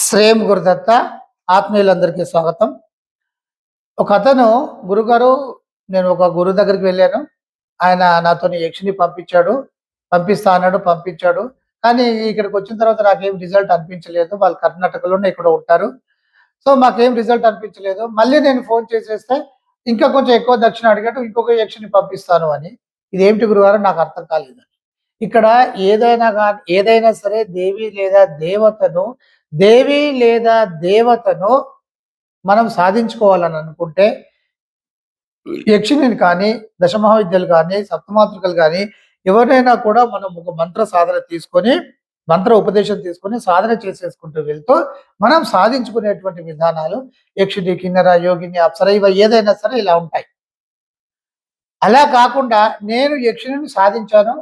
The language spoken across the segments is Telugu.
శ్రేయం గురుదత్త ఆత్మీయులందరికీ స్వాగతం. ఒక అతను గురుగారు నేను ఒక గురువు దగ్గరికి వెళ్ళాను. ఆయన నాతో యక్షిని పంపించాడు పంపిస్తా అన్నాడు పంపించాడు. కానీ ఇక్కడికి వచ్చిన తర్వాత నాకేం రిజల్ట్ అనిపించలేదు. వాళ్ళు కర్ణాటకలోనే ఇక్కడ ఉంటారు. సో మాకేం రిజల్ట్ అనిపించలేదు. మళ్ళీ నేను ఫోన్ చేసేస్తే ఇంకా కొంచెం ఎక్కువ దక్షిణ అడిగాడు ఇంకొక యక్షిని పంపిస్తాను అని. ఇదేమిటి గురువారం నాకు అర్థం కాలేదు. ఇక్కడ ఏదైనా కానీ ఏదైనా సరే దేవి లేదా దేవతను దేవి లేదా దేవతను మనం సాధించుకోవాలని అనుకుంటే యక్షిణిని కానీ దశమహావిద్యలు కానీ సప్తమాతృకలు కానీ ఎవరైనా కూడా మనం ఒక మంత్ర సాధన తీసుకొని మంత్ర ఉపదేశం తీసుకొని సాధన చేసేసుకుంటూ వెళ్తూ మనం సాధించుకునేటువంటి విధానాలు యక్షిణి కిన్నెర యోగిని అప్సర ఇవ ఏదైనా సరే ఇలా ఉంటాయి. అలా కాకుండా నేను యక్షిణిని సాధించాను.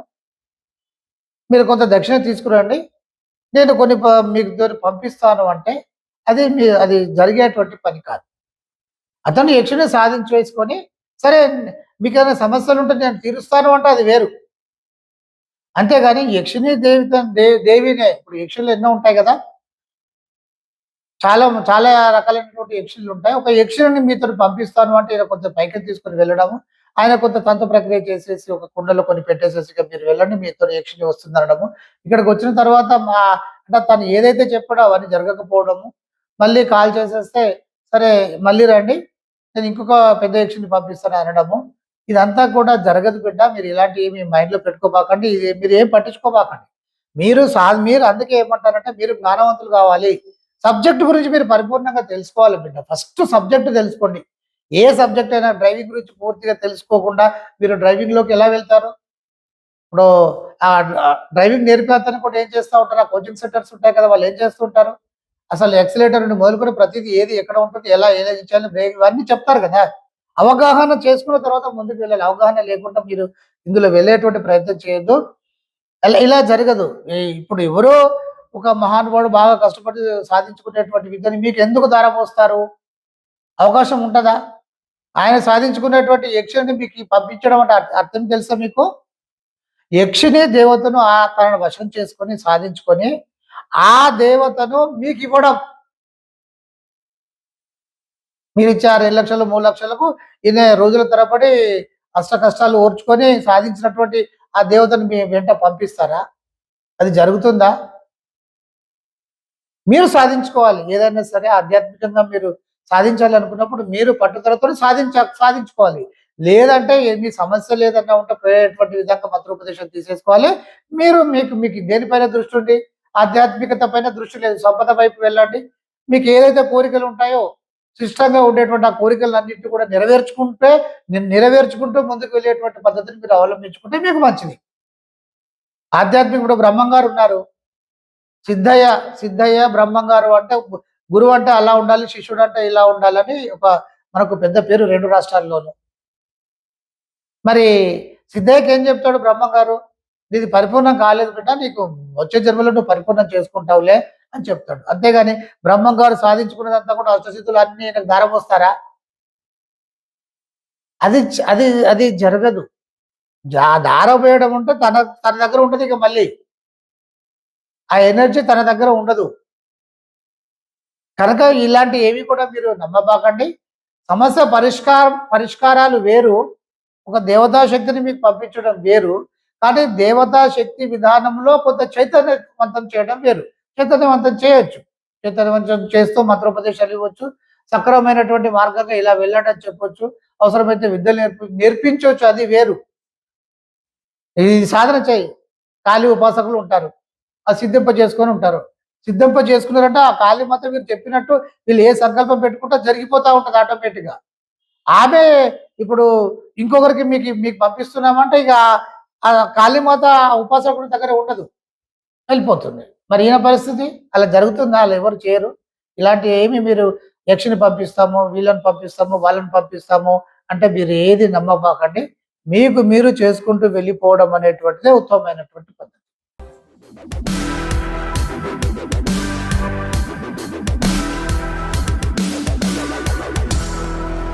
మీరు కొంత దక్షిణ తీసుకురండి. నేను కొన్ని ప- మీకు దూరం పంపిస్తాను అంటే అది మీ అది జరిగేటువంటి పని కాదు. అతను యక్షుని సాధించి వేసుకొని సరే మీకు ఏమైనా సమస్యలు ఉంటే నేను తీరుస్తాను అంటే అది వేరు. అంతేగాని యక్షిని దేవి దే- దేవినే ఇప్పుడు యక్షులు ఎన్నో ఉంటాయి కదా. చాలా చాలా రకాలైనటువంటి యక్షులు ఉంటాయి ఒక యక్షుని మీతో పంపిస్తాను అంటే కొంచెం పైకి తీసుకొని వెళ్ళడము ఆయన కొంత తంతు ప్రక్రియ చేసేసి ఒక కుండలో కొన్ని పెట్టేసేసి మీరు వెళ్ళండి మీతో యక్షిణి వస్తుంది అనడము. ఇక్కడికి వచ్చిన తర్వాత మా అంటే తను ఏదైతే చెప్పాడో అవన్నీ జరగకపోవడము. మళ్ళీ కాల్ చేసేస్తే సరే మళ్ళీ రండి నేను ఇంకొక పెద్ద యక్షిని పంపిస్తాను అనడము. ఇదంతా కూడా జరగదు బిడ్డ మీరు ఇలాంటివి మీ మైండ్లో పెట్టుకోబాకండి ఇది మీరు ఏం పట్టించుకోబాకండి. మీరు సా మీరు అందుకే ఏమంటారంటే మీరు జ్ఞానవంతులు కావాలి. సబ్జెక్ట్ గురించి మీరు పరిపూర్ణంగా తెలుసుకోవాలి బిడ్డ. ఫస్ట్ సబ్జెక్ట్ తెలుసుకోండి. ఏ సబ్జెక్ట్ అయినా డ్రైవింగ్ గురించి పూర్తిగా తెలుసుకోకుండా మీరు డ్రైవింగ్లోకి ఎలా వెళ్తారు? ఇప్పుడు ఆ డ్రైవింగ్ నేర్పేస్తాను కూడా ఏం చేస్తూ ఉంటారు? ఆ కోచింగ్ సెంటర్స్ ఉంటాయి కదా వాళ్ళు ఏం చేస్తుంటారు అసలు ఎక్సలేటర్ నుండి మొదలుకొని ప్రతిదీ ఏది ఎక్కడ ఉంటుంది ఎలా ఎలా ఇచ్చాలి బ్రేక్ ఇవన్నీ చెప్తారు కదా. అవగాహన చేసుకున్న తర్వాత ముందుకు వెళ్ళాలి. అవగాహన లేకుండా మీరు ఇందులో వెళ్ళేటువంటి ప్రయత్నం చేయొద్దు. ఇలా జరగదు. ఇప్పుడు ఎవరో ఒక మహానుభావుడు బాగా కష్టపడి సాధించుకునేటువంటి విద్యని మీకు ఎందుకు దారపోస్తారు? అవకాశం ఉంటుందా? ఆయన సాధించుకునేటువంటి యక్షుని మీకు పంపించడం అంటే అర్థం తెలుసా మీకు? యక్షిని దేవతను ఆ తనను వశం చేసుకొని సాధించుకొని ఆ దేవతను మీకు ఇవ్వడం. మీరు ఇచ్చే ఆ రెండు లక్షలు మూడు లక్షలకు ఇన్ని రోజుల తరబడి అష్ట కష్టాలు ఓర్చుకొని సాధించినటువంటి ఆ దేవతను మీ వెంట పంపిస్తారా? అది జరుగుతుందా? మీరు సాధించుకోవాలి. ఏదైనా సరే ఆధ్యాత్మికంగా మీరు సాధించాలి అనుకున్నప్పుడు మీరు పట్టుదలతో సాధించ సాధించుకోవాలి. లేదంటే ఏమి సమస్య లేదన్నా ఉంటే పోయేటువంటి విధంగా మంత్రోపదేశం తీసేసుకోవాలి. మీరు మీకు మీకు దేనిపైన దృష్టి ఉండి ఆధ్యాత్మికత పైన దృష్టి లేదు. సంపద వైపు వెళ్ళండి. మీకు ఏదైతే కోరికలు ఉంటాయో శిష్టంగా ఉండేటువంటి ఆ కోరికలన్నింటినీ కూడా నెరవేర్చుకుంటే నెరవేర్చుకుంటూ ముందుకు వెళ్ళేటువంటి పద్ధతిని మీరు అవలంబించుకుంటే మీకు మంచిది. ఆధ్యాత్మిక ఇప్పుడు బ్రహ్మం గారు ఉన్నారు. సిద్ధయ్య సిద్ధయ్య బ్రహ్మంగారు అంటే గురువు అంటే అలా ఉండాలి శిష్యుడు అంటే ఇలా ఉండాలని ఒక మనకు పెద్ద పేరు రెండు రాష్ట్రాల్లోనూ. మరి సిద్ధయ్యకి ఏం చెప్తాడు బ్రహ్మం గారు ఇది పరిపూర్ణం కాలేదు బిడ్డ నీకు వచ్చే జన్మలో నువ్వు పరిపూర్ణం చేసుకుంటావులే అని చెప్తాడు. అంతేగాని బ్రహ్మం గారు సాధించుకున్నదంతా కూడా అష్టసిద్ధులు అన్ని నాకు దారం వస్తారా అది అది అది జరగదు. ఆ దారం వేయడం ఉంటే తన తన దగ్గర ఉంటుంది ఇక మళ్ళీ. ఆ ఎనర్జీ తన దగ్గర ఉండదు. కనుక ఇలాంటి ఏవి కూడా మీరు నమ్మబాకండి. సమస్య పరిష్కారం పరిష్కారాలు వేరు. ఒక దేవతా శక్తిని మీకు పంపించడం వేరు. కానీ దేవతా శక్తి విధానంలో కొంత చైతన్యవంతం చేయడం వేరు. చైతన్యవంతం చేయొచ్చు. చైతన్యవంతం చేస్తూ మంత్రోపదేశాలు ఇవ్వచ్చు. సక్రమమైనటువంటి మార్గంగా ఇలా వెళ్ళడం చెప్పొచ్చు. అవసరమైతే విద్యలు నేర్పి నేర్పించవచ్చు అది వేరు. ఇది సాధన చేయి. ఖాళీ ఉపాసకులు ఉంటారు. ఆ సిద్ధింప చేసుకొని ఉంటారు. సిద్ధింప చేసుకున్నారంటే ఆ కాళీ మాత మీరు చెప్పినట్టు వీళ్ళు ఏ సంకల్పం పెట్టుకుంటా జరిగిపోతా ఉంటుంది ఆటోమేటిక్గా ఆమె ఇప్పుడు ఇంకొకరికి మీకు మీకు పంపిస్తున్నామంటే ఇక ఆ కాళీమాత ఉపాసకుడి దగ్గర ఉండదు. వెళ్ళిపోతుంది. మరి ఈయన పరిస్థితి? అలా జరుగుతుంది? అలా ఎవరు చేయరు? ఇలాంటి ఏమి మీరు యక్షిని పంపిస్తాము వీళ్ళని పంపిస్తాము వాళ్ళని పంపిస్తాము అంటే మీరు ఏది నమ్మబాకండి. మీకు మీరు చేసుకుంటూ వెళ్ళిపోవడం అనేటువంటిదే ఉత్తమమైనటువంటి పద్ధతి.